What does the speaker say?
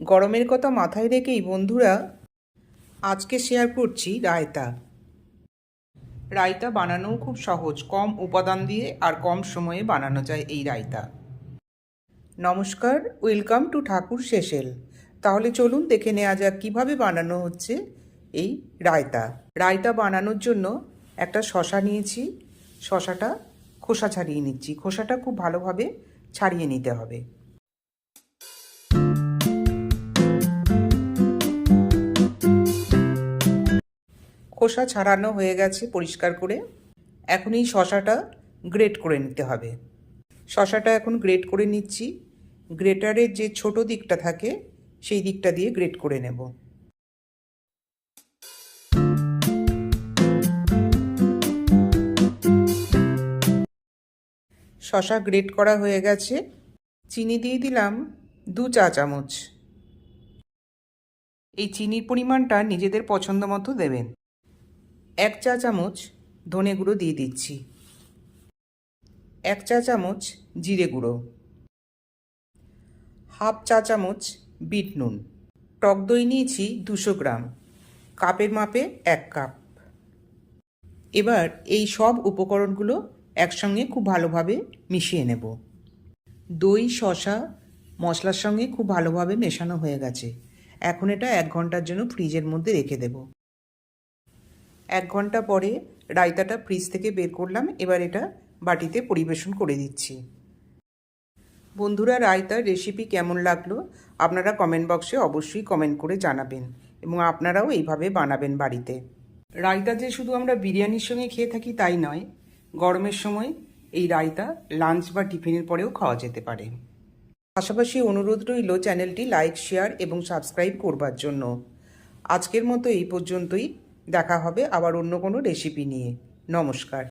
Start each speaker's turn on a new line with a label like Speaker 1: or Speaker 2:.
Speaker 1: গরমের কথা মাথায় রেখেই বন্ধুরা আজকে শেয়ার করছি রায়তা। রায়তা বানানোও খুব সহজ, কম উপাদান দিয়ে আর কম সময়ে বানানো যায় এই রায়তা। নমস্কার ওয়েলকাম টু ঠাকুর শেষেল। তাহলে চলুন দেখে নেওয়া যাক কীভাবে বানানো হচ্ছে এই রায়তা। রায়তা বানানোর জন্য একটা শশা নিয়েছি, শশাটা খোসা ছাড়িয়ে নিচ্ছি। খোসাটা খুব ভালোভাবে ছাড়িয়ে নিতে হবে। খোসা ছাড়ানো হয়ে গেছে পরিষ্কার করে। এখন এই শশাটা গ্রেট করে নিতে হবে। শশাটা এখন গ্রেট করে নিচ্ছি। গ্রেটারের যে ছোট দিকটা থাকে, সেই দিকটা দিয়ে গ্রেট করে নেব। শশা গ্রেট করা হয়ে গেছে। চিনি দিয়ে দিলাম দু চা চামচ। এই চিনির পরিমাণটা নিজেদের পছন্দ মতো দেবেন। এক চা চামচ ধনে গুঁড়ো দিয়ে দিচ্ছি। এক চা চামচ জিরে গুঁড়ো। হাফ চা চামচ বিট নুন। টক দই নিয়েছি দুশো গ্রাম। কাপের মাপে এক কাপ। এবার এই সব উপকরণগুলো একসঙ্গে খুব ভালোভাবে মিশিয়ে নেব। দই শশা মশলার সঙ্গে খুব ভালোভাবে মেশানো হয়ে গেছে। এখন এটা এক ঘণ্টার জন্য ফ্রিজের মধ্যে রেখে দেব। এক ঘণ্টা পরে রায়তাটা ফ্রিজ থেকে বের করলাম, এবার এটা বাটিতে পরিবেশন করে দিচ্ছি। বন্ধুরা, রায়তার রেসিপি কেমন লাগল? আপনারা কমেন্ট বক্সে অবশ্যই কমেন্ট করে জানাবেন এবং আপনারাও এইভাবে বানাবেন বাড়িতে। রায়তা যে শুধু আমরা বিরিয়ানির সঙ্গে খেয়ে থাকি তাই নয়, গরমের সময় এই রায়তা লাঞ্চ বা টিফিনের পরেও খাওয়া যেতে পারে। পাশাপাশি অনুরোধ রইল চ্যানেলটি লাইক শেয়ার এবং সাবস্ক্রাইব করবার জন্য। আজকের মতো এই পর্যন্তই। দেখা হবে আবার অন্য কোনো রেসিপি নিয়ে। নমস্কার।